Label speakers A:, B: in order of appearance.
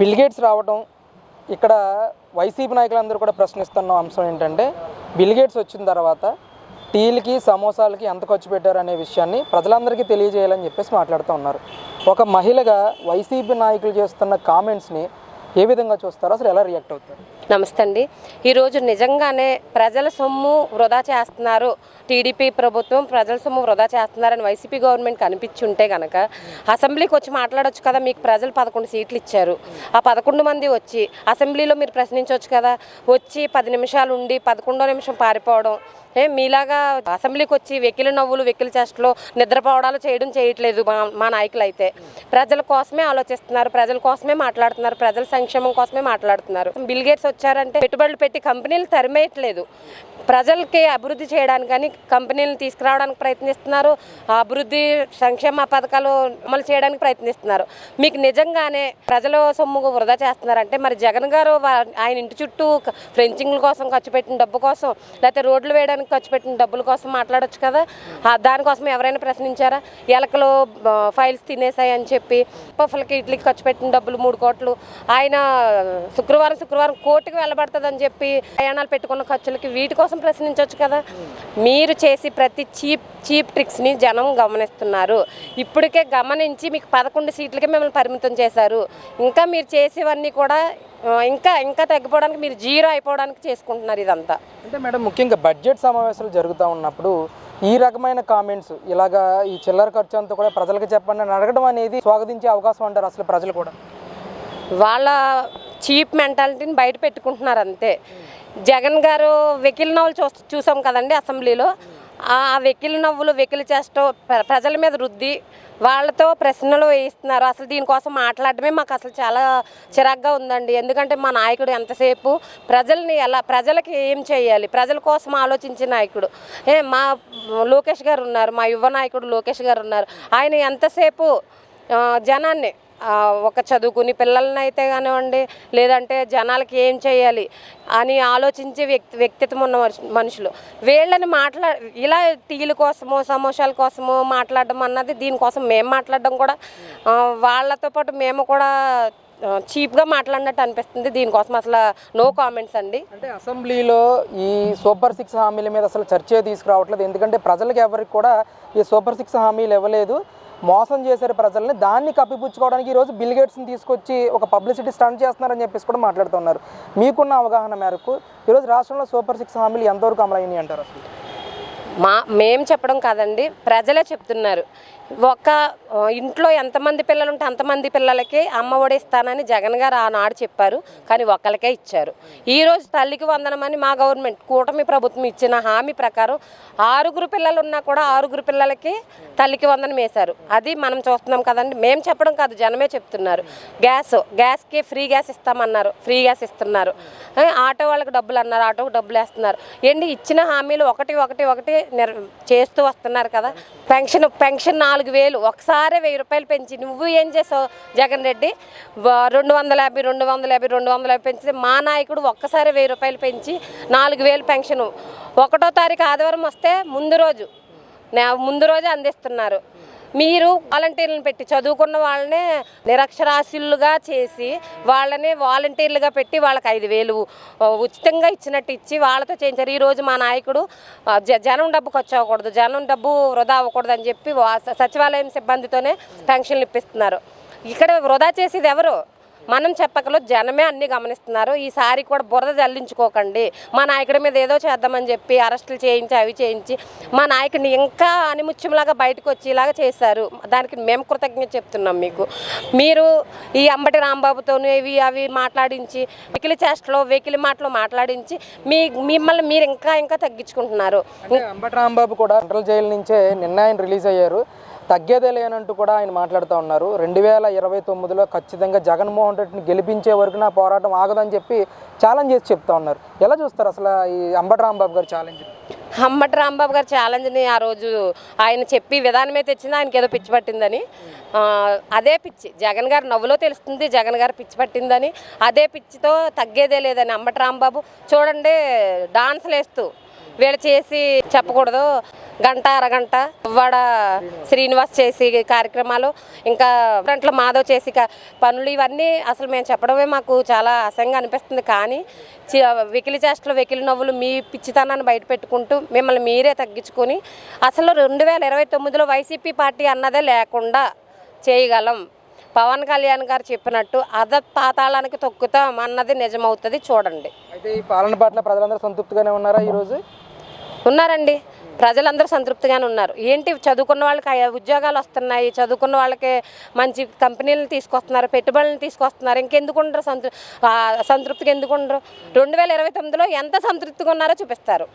A: Bill Gates రావడం ఇక్కడ YCP నాయకులందరూ కూడా ప్రశ్నిస్తున్న అంశం ఏంటంటే బిల్గేట్స్ వచ్చిన తర్వాత టీలకి సమోసాలకి ఎంత ఖర్చు పెట్టారు అనే విషయాన్ని ప్రజలందరికీ తెలియజేయాలని చెప్పేసి మాట్లాడుతూ ఉన్నారు. ఒక మహిళగా వైసీపీ నాయకులు చేస్తున్న కామెంట్స్ని ఏ విధంగా చూస్తారో? అసలు ఎలా రియాక్ట్ అవుతారు?
B: నమస్తే అండి. ఈరోజు నిజంగానే ప్రజల సొమ్ము వృధా చేస్తున్నారు. టీడీపీ ప్రభుత్వం ప్రజల సొమ్ము వృధా చేస్తున్నారని వైసీపీ గవర్నమెంట్ కనిపించుంటే కనుక అసెంబ్లీకి వచ్చి మాట్లాడొచ్చు కదా మీకు ప్రజలు పదకొండు సీట్లు ఇచ్చారు. ఆ పదకొండు మంది వచ్చి అసెంబ్లీలో మీరు ప్రశ్నించవచ్చు కదా వచ్చి పది నిమిషాలు ఉండి పదకొండో నిమిషం పారిపోవడం. ఏ మీలాగా అసెంబ్లీకి వచ్చి వెకిలి నవ్వులు వెకిలి చేష్టలు నిద్రపోవడాలు చేయడం చేయట్లేదు మా మా నాయకులు అయితే ప్రజల కోసమే ఆలోచిస్తున్నారు ప్రజల కోసమే మాట్లాడుతున్నారు ప్రజల సంక్షేమం కోసమే మాట్లాడుతున్నారు. బిల్ గేట్స్ వచ్చారంటే పెట్టుబడులు పెట్టి కంపెనీలు తరిమేయట్లేదు. ప్రజలకి అభివృద్ధి చేయడానికి కానీ కంపెనీలను తీసుకురావడానికి ప్రయత్నిస్తున్నారు. అభివృద్ధి సంక్షేమ పథకాలు అమలు చేయడానికి ప్రయత్నిస్తున్నారు. మీకు నిజంగానే ప్రజల సొమ్ము వృధా చేస్తున్నారంటే మరి జగన్ గారు ఆయన ఇంటి చుట్టూ ఫ్రెంచింగ్ల కోసం ఖర్చు పెట్టిన డబ్బు కోసం లేకపోతే రోడ్లు వేయడానికి ఖర్చు పెట్టిన డబ్బుల కోసం మాట్లాడొచ్చు కదా? దానికోసం ఎవరైనా ప్రశ్నించారా? ఎలకలు ఫైల్స్ తినేసాయి అని చెప్పి పఫలకి ఇడ్లీకి ఖర్చు పెట్టిన డబ్బులు మూడు కోట్లు ఆయన శుక్రవారం శుక్రవారం కోర్టుకు వెళ్ళబడుతుందని చెప్పి ప్రయాణాలు పెట్టుకున్న ఖర్చులకి వీటి కోసం ప్రశ్నించవచ్చు కదా. మీరు చేసి ప్రతి చీప్ చీప్ ట్రిక్స్ని జనం గమనిస్తున్నారు. ఇప్పటికే గమనించి మీకు పదకొండు సీట్లకే మిమ్మల్ని పరిమితం చేశారు. ఇంకా మీరు చేసేవన్నీ కూడా ఇంకా ఇంకా తగ్గిపోవడానికి మీరు జీరో అయిపోవడానికి చేసుకుంటున్నారు ఇదంతా.
A: అంటే మేడం ముఖ్యంగా బడ్జెట్ సమావేశాలు జరుగుతూ ఉన్నప్పుడు ఈ రకమైన కామెంట్స్ ఇలాగా ఈ చిల్లర ఖర్చు అంతా కూడా ప్రజలకు చెప్పండి అని అడగడం అనేది స్వాగతించే అవకాశం అంటారు అసలు ప్రజలు కూడా.
B: వాళ్ళ చీప్ మెంటాలిటీని బయట పెట్టుకుంటున్నారు అంతే. జగన్ గారు వెకిల్ నవ్వులు చూ చూసాం కదండి అసెంబ్లీలో. ఆ వెకిల్ నవ్వులు వెకిలి చేస్తూ ప్ర- ప్రజల మీద రుద్ది వాళ్ళతో ప్రశ్నలు వేయిస్తున్నారు. అసలు దీనికోసం మాట్లాడమే మాకు అసలు చాలా చిరాగ్గా ఉందండి. ఎందుకంటే మా నాయకుడు ఎంతసేపు ప్రజల్ని ఎలా ప్రజలకి ఏం చేయాలి? ప్రజల కోసం ఆలోచించే నాయకుడు. ఏ మా లోకేష్ గారు ఉన్నారు మా యువ నాయకుడు లోకేష్ గారు ఉన్నారు. ఆయన ఎంతసేపు జనాన్ని ఒక చదువుకుని పిల్లల్ని అయితే కానివ్వండి లేదంటే జనాలకి ఏం చేయాలి అని ఆలోచించే వ్యక్తి వ్యక్తిత్వం ఉన్న మనుషులు. వీళ్ళని మాట్లా ఇలా టీల కోసమో సమోసాల కోసమో మాట్లాడడం అన్నది దీనికోసం మేము మాట్లాడడం కూడా వాళ్ళతో పాటు మేము కూడా చీప్గా మాట్లాడినట్టు అనిపిస్తుంది. దీనికోసం అసలు నో కామెంట్స్ అండి.
A: అంటే అసెంబ్లీలో ఈ సూపర్ సిక్స్ హామీల మీద అసలు చర్చే తీసుకురావట్లేదు. ఎందుకంటే ప్రజలకు ఎవరికి కూడా ఈ సూపర్ సిక్స్ హామీలు ఇవ్వలేదు. మోసం చేశారు ప్రజల్ని దాన్ని కప్పిపుచ్చుకోవడానికి ఈరోజు బిల్గేట్స్ని తీసుకొచ్చి ఒక పబ్లిసిటీ స్టంట్ చేస్తున్నారని చెప్పేసి కూడా మాట్లాడుతున్నారు. మీకున్న అవగాహన మేరకు ఈరోజు రాష్ట్రంలో సూపర్ సిక్స్ హామీలు ఎంతవరకు అమలైనాయి అంటారు అసలు?
B: మా మేము చెప్పడం కాదండి ప్రజలే చెప్తున్నారు. ఒక ఇంట్లో ఎంతమంది పిల్లలు ఉంటే అంతమంది పిల్లలకి అమ్మ ఒడి ఇస్తానని జగన్ గారు ఆనాడు చెప్పారు కానీ ఒక్కరికే ఇచ్చారు. ఈరోజు తల్లికి వందనమని మా గవర్నమెంట్ కూటమి ప్రభుత్వం ఇచ్చిన హామీ ప్రకారం ఆరుగురు పిల్లలు ఉన్నా కూడా ఆరుగురు పిల్లలకి తల్లికి వందనం వేశారు. అది మనం చూస్తున్నాం కదండి మేము చెప్పడం కాదు జనమే చెప్తున్నారు. గ్యాస్ గ్యాస్కి ఫ్రీ గ్యాస్ ఇస్తామన్నారు ఫ్రీ గ్యాస్ ఇస్తున్నారు. ఆటో వాళ్ళకి డబ్బులు అన్నారు ఆటోకి డబ్బులు వేస్తున్నారు. ఏంటి ఇచ్చిన హామీలు ఒకటి ఒకటి ఒకటి చేస్తూ వస్తున్నారు కదా. పెన్షన్ పెన్షన్ నాలుగు వేలు ఒకసారి వెయ్యి రూపాయలు పెంచి నువ్వు ఏం చేసావు జగన్ రెడ్డి? రెండు వందల యాభై రెండు వందల యాభై రెండు వందల యాభై పెంచితే మా నాయకుడు ఒక్కసారి వెయ్యి రూపాయలు పెంచి నాలుగు వేలు పెన్షన్. ఒకటో తారీఖు ఆదివారం వస్తే ముందు రోజు ముందు రోజే అందిస్తున్నారు. మీరు వాలంటీర్లను పెట్టి చదువుకున్న వాళ్ళనే నిరక్షరాస్యులుగా చేసి వాళ్ళనే వాలంటీర్లుగా పెట్టి వాళ్ళకి ఐదు వేలు ఉచితంగా ఇచ్చినట్టు ఇచ్చి వాళ్ళతో చేయించారు. ఈరోజు మా నాయకుడు జ- జనం డబ్బు ఖర్చు అవ్వకూడదు జనం డబ్బు వృధా అవ్వకూడదు అని చెప్పి సచివాలయం సిబ్బందితోనే పెన్షన్లు ఇప్పిస్తున్నారు. ఇక్కడ వృధా చేసేది ఎవరు? మనం చెప్పకలో జనమే అన్ని గమనిస్తున్నారు. ఈసారి కూడా బురద జల్లించుకోకండి. మా నాయకుడి మీద ఏదో చేద్దామని చెప్పి అరెస్టులు చేయించి అవి చేయించి మా నాయకుడిని ఇంకా అనిముత్యంలాగా బయటకు వచ్చేలాగా చేశారు. దానికి మేము కృతజ్ఞత చెప్తున్నాం మీకు. మీరు ఈ అంబటి రాంబాబుతోనూ ఇవి అవి మాట్లాడించి వెకిలి చేష్టలో వెకిలి మాటలు మాట్లాడించి మీ మిమ్మల్ని మీరు ఇంకా ఇంకా తగ్గించుకుంటున్నారు.
A: అంబటి రాంబాబు కూడా సెంట్రల్ జైలు నుంచే నిన్న ఆయన రిలీజ్ అయ్యారు. తగ్గేదే లేనంటూ కూడా ఆయన మాట్లాడుతూ ఉన్నారు. రెండు వేల ఇరవై తొమ్మిదిలో ఖచ్చితంగా జగన్మోహన్ రెడ్డిని గెలిపించే వరకు నా పోరాటం ఆగదని చెప్పి ఛాలెంజ్ చేసి చెప్తా ఉన్నారు. ఎలా చూస్తారు అసలు ఈ అంబటి రాంబాబు గారు ఛాలెంజ్
B: అమ్మటి రాంబాబు గారు ఛాలెంజ్ని ఆ రోజు ఆయన చెప్పి విధానమే తెచ్చింది ఆయనకి ఏదో పిచ్చి పట్టిందని. అదే పిచ్చి. జగన్ గారు నవ్వులో తెలుస్తుంది జగన్ గారు పిచ్చి పట్టిందని. అదే పిచ్చితో తగ్గేదే లేదని అంబటి రాంబాబు. చూడండి డాన్సులు వేస్తూ వీళ్ళు చేసి చెప్పకూడదు. గంట అరగంట వాడ శ్రీనివాస్ చేసి కార్యక్రమాలు ఇంకా దాంట్లో మాధవ్ చేసి పనులు ఇవన్నీ అసలు మేము చెప్పడమే మాకు చాలా అసహ్యంగా అనిపిస్తుంది. కానీ వెకిలి చేష్టలు వెకిలి నవ్వులు మీ పిచ్చితనాన్ని బయట పెట్టుకుంటూ మిమ్మల్ని మీరే తగ్గించుకొని అసలు రెండు వేల ఇరవై తొమ్మిదిలో వైసీపీ పార్టీ అన్నదే లేకుండా చేయగలం. పవన్ కళ్యాణ్ గారు చెప్పినట్టు అద పాతాళానికి తొక్కుతాం అన్నది నిజమవుతుంది చూడండి.
A: అయితే ఈ పాలన పట్ల ప్రజలందరూ సంతృప్తిగానే ఉన్నారా ఈరోజు?
B: ఉన్నారండి. ప్రజలందరూ సంతృప్తిగానే ఉన్నారు. ఏంటి చదువుకున్న వాళ్ళకి ఉద్యోగాలు వస్తున్నాయి చదువుకున్న వాళ్ళకి మంచి కంపెనీలను తీసుకొస్తున్నారు పెట్టుబడులను తీసుకొస్తున్నారు ఇంకెందుకు ఉండరు సంతృ ఆ, సంతృప్తిగా ఎందుకు ఉండరు? రెండు వేల ఇరవై తొమ్మిదిలో ఎంత సంతృప్తిగా ఉన్నారో చూపిస్తారు.